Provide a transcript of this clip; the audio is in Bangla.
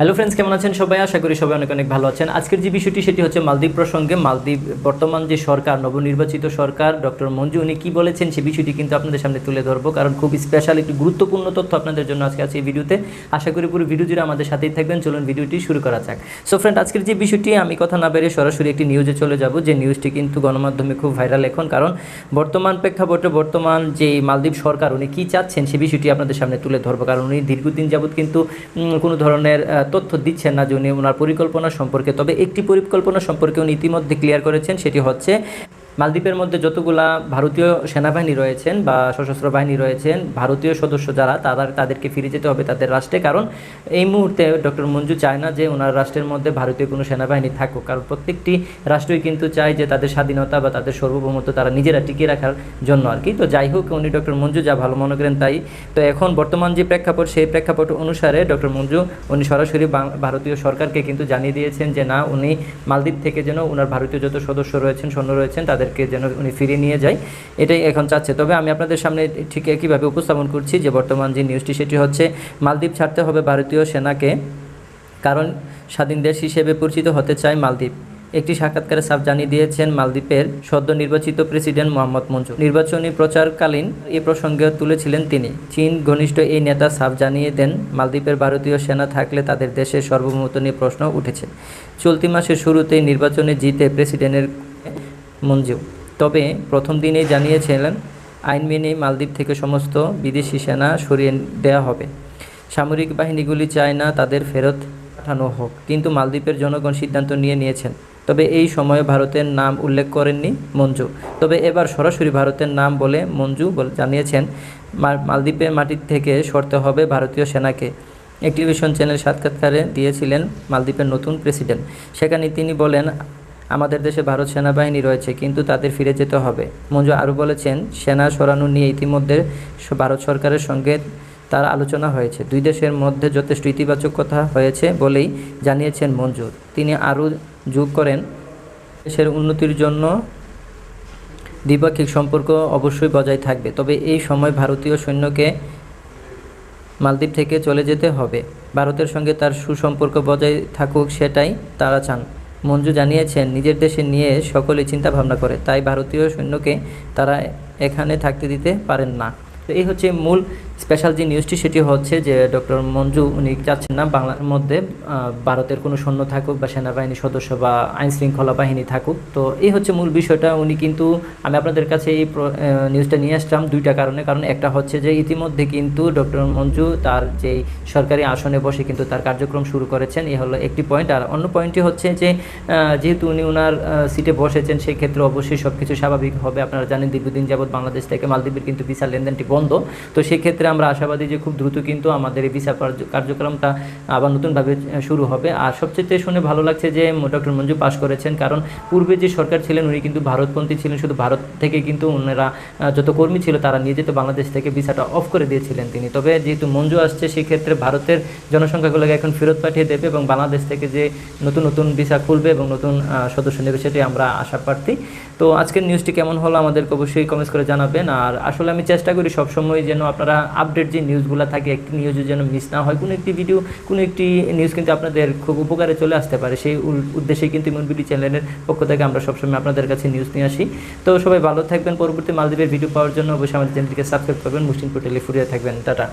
হ্যালো ফ্রেন্ডস কেমন আছেন সবাই? আশা করি সবাই অনেক অনেক ভালো আছেন। আজকের যে বিষয়টি, সেটি হচ্ছে মালদ্বীপ প্রসঙ্গে। মালদ্বীপ, বর্তমান যে সরকার, নবনির্বাচিত সরকার, ডক্টর মঞ্জু, উনি কী বলেছেন সেই বিষয়টি কিন্তু আপনাদের সামনে তুলে ধরবো। কারণ খুব স্পেশাল একটি গুরুত্বপূর্ণ তথ্য আপনাদের জন্য আজকে আছে এই ভিডিওতে। আশা করি পুরো ভিডিও জুড়ে আমাদের সাথেই থাকবেন। চলুন ভিডিওটি শুরু করা যাক। সো ফ্রেন্ড আজকের যে বিষয়টি, আমি কথা না বেরিয়ে সরাসরি একটি নিউজে চলে যাব। যে নিউজটি কিন্তু গণমাধ্যমে খুব ভাইরাল এখন। কারণ বর্তমান প্রেক্ষাপটে বর্তমান যে মালদ্বীপ সরকার, উনি কী চাচ্ছেন, সে বিষয়টি আপনাদের সামনে তুলে ধরবো। কারণ উনি দীর্ঘদিন যাবৎ কিন্তু কোনো ধরনের তথ্য দিচ্ছেন না যে উনি ওনার পরিকল্পনা সম্পর্কে। তবে একটি পরিকল্পনা সম্পর্কে উনি ইতিমধ্যে ক্লিয়ার করেছেন, সেটি হচ্ছে মালদ্বীপের মধ্যে যতগুলা ভারতীয় সেনাবাহিনী রয়েছেন বা সশস্ত্র বাহিনী রয়েছেন, ভারতীয় সদস্য যারা তারা তাদেরকে ফিরে যেতে হবে তাদের রাষ্ট্রে। কারণ এই মুহূর্তে ডক্টর মঞ্জু চায় না যে ওনার রাষ্ট্রের মধ্যে ভারতীয় কোনো সেনাবাহিনী থাকুক। কারণ প্রত্যেকটি রাষ্ট্রই কিন্তু চায় যে তাদের স্বাধীনতা বা তাদের সার্বভৌমত্ব তারা নিজেরা টিকিয়ে রাখার জন্য আর কি। তো যাই হোক, উনি ডক্টর মঞ্জু যা ভালো মনে করেন তাই। তো এখন বর্তমান যে প্রেক্ষাপট, সেই প্রেক্ষাপট অনুসারে ডক্টর মঞ্জু, উনি সরাসরি ভারতীয় সরকারকে কিন্তু জানিয়ে দিয়েছেন যে না, উনি মালদ্বীপ থেকে যেন ওনার ভারতীয় যত সদস্য রয়েছেন, সৈন্য রয়েছেন তাদেরকে যেন উনি ফিরিয়ে নিয়ে যায়, এটাই এখন চাচ্ছে। তবে আমি আপনাদের সামনে ঠিক একইভাবে উপস্থাপন করছি যে বর্তমান যে নিউজটি, সেটি হচ্ছে মালদ্বীপ ছাড়তে হবে ভারতীয় সেনাকে, কারণ স্বাধীন দেশ হিসেবে পরিচিত হতে চায় মালদ্বীপ। একটি সাক্ষাৎকারে সাফ জানিয়ে দিয়েছেন মালদ্বীপের সদ্য নির্বাচিত প্রেসিডেন্ট মোহাম্মদ মঞ্জু নির্বাচনী প্রচারকালীন এ প্রসঙ্গে তুলেছিলেন তিনি। চীন ঘনিষ্ঠ এই নেতা সাফ জানিয়ে দেন, মালদ্বীপের ভারতীয় সেনা থাকলে তাদের দেশের সার্বভৌমত্ব নিয়ে প্রশ্ন উঠেছে। চলতি মাসের শুরুতেই নির্বাচনে জিতে প্রেসিডেন্টের মঞ্জু। তবে প্রথম দিনেই জানিয়েছিলেন, আইন মেনে মালদ্বীপ থেকে সমস্ত বিদেশি সেনা সরিয়ে দেওয়া হবে। সামরিক বাহিনীগুলি চায় না তাদের ফেরত পাঠানো হোক, কিন্তু মালদ্বীপের জনগণ সিদ্ধান্ত নিয়ে নিয়েছেন। তবে এই সময়ে ভারতের নাম উল্লেখ করেননি মঞ্জু। তবে এবার সরাসরি ভারতের নাম বলে মঞ্জু জানিয়েছেন মালদ্বীপের মাটির থেকে সরতে হবে ভারতীয় সেনাকে। টেলিভিশন চ্যানেল সাক্ষাৎকারে দিয়েছিলেন মালদ্বীপের নতুন প্রেসিডেন্ট। সেখানে তিনি বলেন আমাদের দেশে ভারত সেনাবাহিনী রয়েছে, কিন্তু তাদের ফিরে যেতে হবে। মঞ্জু আরও বলেছেন, সেনা সরানো নিয়ে ইতিমধ্যে ভারত সরকারের সঙ্গে তার আলোচনা হয়েছে। দুই দেশের মধ্যে যথেষ্ট ইতিবাচক কথা হয়েছে বলেই জানিয়েছেন মঞ্জুর তিনি আরও যোগ করেন, দেশের উন্নতির জন্য দ্বিপাক্ষিক সম্পর্ক অবশ্যই বজায় থাকবে, তবে এই সময় ভারতীয় সৈন্যকে মালদ্বীপ থেকে চলে যেতে হবে। ভারতের সঙ্গে তার সুসম্পর্ক বজায় থাকুক সেটাই তারা চান। মঞ্জু জানিয়েছেন, নিজের দেশে নিয়ে সকলে চিন্তা ভাবনা করে, তাই ভারতীয় সৈন্যকে তারা এখানে থাকতে দিতে পারেন না। তো এই হচ্ছে মূল স্পেশাল যে নিউজটি সেটি হচ্ছে যে ডক্টর মঞ্জু উনি চাচ্ছেন না বাংলার মধ্যে ভারতের কোনো সৈন্য থাকুক বা সেনাবাহিনী সদস্য বা আইন শৃঙ্খলা বাহিনী থাকুক। তো এই হচ্ছে মূল বিষয়টা। উনি কিন্তু, আমি আপনাদের কাছে এই নিউজটা নিয়ে আসলাম দুইটা কারণে। কারণ একটা হচ্ছে যে ইতিমধ্যে কিন্তু ডক্টর মঞ্জু তার যেই সরকারি আসনে বসে কিন্তু তার কার্যক্রম শুরু করেছেন এই হলো একটি পয়েন্ট আর অন্য পয়েন্টটি হচ্ছে যে যেহেতু উনি ওনার সিটে বসেছেন সেই ক্ষেত্রে অবশ্যই সব কিছু স্বাভাবিক হবে। আপনারা জানেন দীর্ঘদিন যাবৎ বাংলাদেশ থেকে মালদ্বীপের কিন্তু ভিসা লেনদেনটি বন্ধ। তো সেই ক্ষেত্রে আমরা আশাবাদী যে খুব দ্রুত কিন্তু আমাদের এই ভিসা কার্যক্রমটা আবার নতুনভাবে শুরু হবে। আর সবচেয়ে শুনে ভালো লাগছে যে ডক্টর মঞ্জু পাশ করেছেন, কারণ পূর্বে যে সরকার ছিলেন উনি কিন্তু ভারতপন্থী ছিলেন, শুধু ভারত থেকে কিন্তু ওনারা যত কর্মী ছিল তারা নিয়ে যেত, বাংলাদেশ থেকে ভিসাটা অফ করে দিয়েছিলেন তিনি। তবে যেহেতু মঞ্জু আসছে, সেক্ষেত্রে ভারতের জনসংখ্যাগুলোকে এখন ফেরত পাঠিয়ে দেবে এবং বাংলাদেশ থেকে যে নতুন নতুন ভিসা খুলবে এবং নতুন সদস্য নেবে সেটি আমরা আশা প্রার্থী। তো আজকের নিউজটি কেমন হলো আমাদেরকে অবশ্যই কমেন্টস করে জানাবেন। আর আসলে আমি চেষ্টা করি সবসময় যেন আপনারা আপডেট যে নিউজগুলো থাকে, একটি নিউজের যেন মিস না হয়, কোনো একটি ভিডিও কোনো একটি নিউজ কিন্তু আপনাদের খুব উপকারে চলে আসতে পারে। সেই উদ্দেশ্যে কিন্তু ইমিউনবিটি চ্যানেলের পক্ষ থেকে আমরা সবসময় আপনাদের কাছে নিউজ নিয়ে আসি। তো সবাই ভালো থাকবেন, পরবর্তী মালদ্বীপের ভিডিও পাওয়ার জন্য অবশ্যই আমাদের চ্যানেলটিকে সাবস্ক্রাইব করবেন। মুসলিম পোর্টালে ফুরিয়ে থাকবেন। টাটা।